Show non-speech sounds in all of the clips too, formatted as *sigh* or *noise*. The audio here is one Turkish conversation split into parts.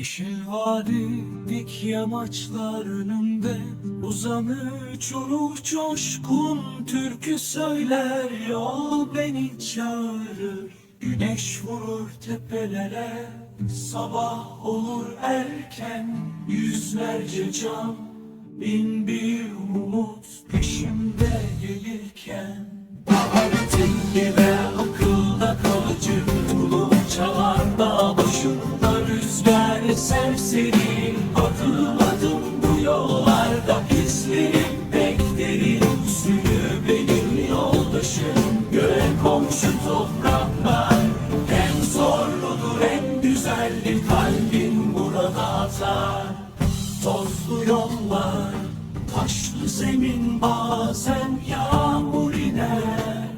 Yeşil vadi dik yamaçlar önümde. Uzanır çoluk coşkun türkü söyler. Yol beni çağırır. Güneş vurur tepelere. Sabah olur erken. Yüzlerce can Bin bir umut peşimde gelirken. Bahar Adım adım bu yollarda izlerim pek derin Sürü benim yoldaşım Göğe komşu topraklar. Hem zorludur hem güzeldir Kalbin burada atar. Tozlu yollar Taşlı zemin bazen yağmur iner.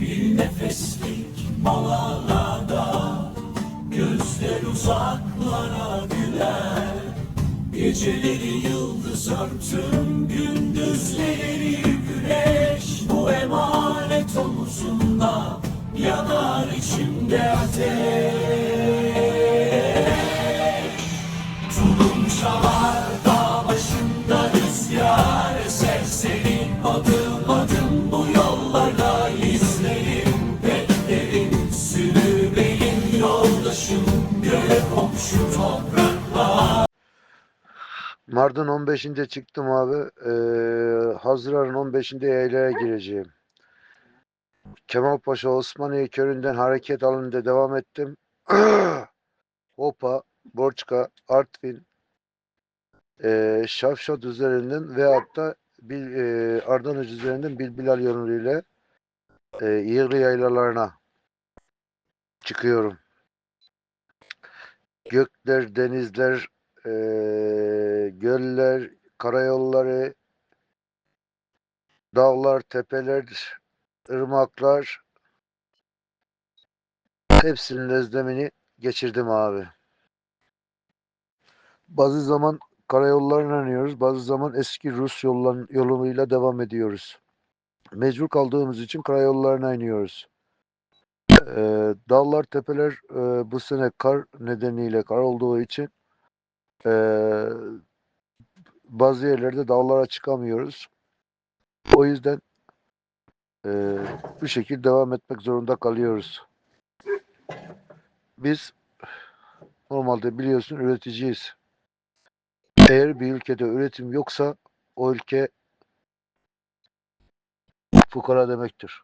Bir nefeslik molalarda Gözler uzaklara güler. Geceleri yıldız örtüm Gündüzleri güneş. Bu emanet omuzunda Yanar içimde ateş Mardin 15'inde çıktım abi. Ee, Haziran 15'inde yaylaya gireceğim. Kemalpaşa Osmaniye köyünden hareket halinde devam ettim. *clears throat* Hopa, Borçka, Artvin, ee, Şafşat üzerinden ve hatta Bil, ee, Ardanuç üzerinden Bilbilal yoluyla ee, Yığlı yaylalarına çıkıyorum. Gökler, denizler, eee, göller, karayolları, dağlar, tepeler, ırmaklar hepsinin özlemini geçirdim abi. Bazı zaman karayollarına iniyoruz, bazı zaman eski Rus yollan, yoluyla devam ediyoruz. Mecbur kaldığımız için karayollarına iniyoruz. Eee, dağlar, tepeler eee, bu sene kar nedeniyle kar olduğu için eee, bazı yerlerde dağlara çıkamıyoruz. O yüzden eee, bu şekilde devam etmek zorunda kalıyoruz. Biz normalde biliyorsun üreticiyiz. Eğer bir ülkede üretim yoksa o ülke fukara demektir.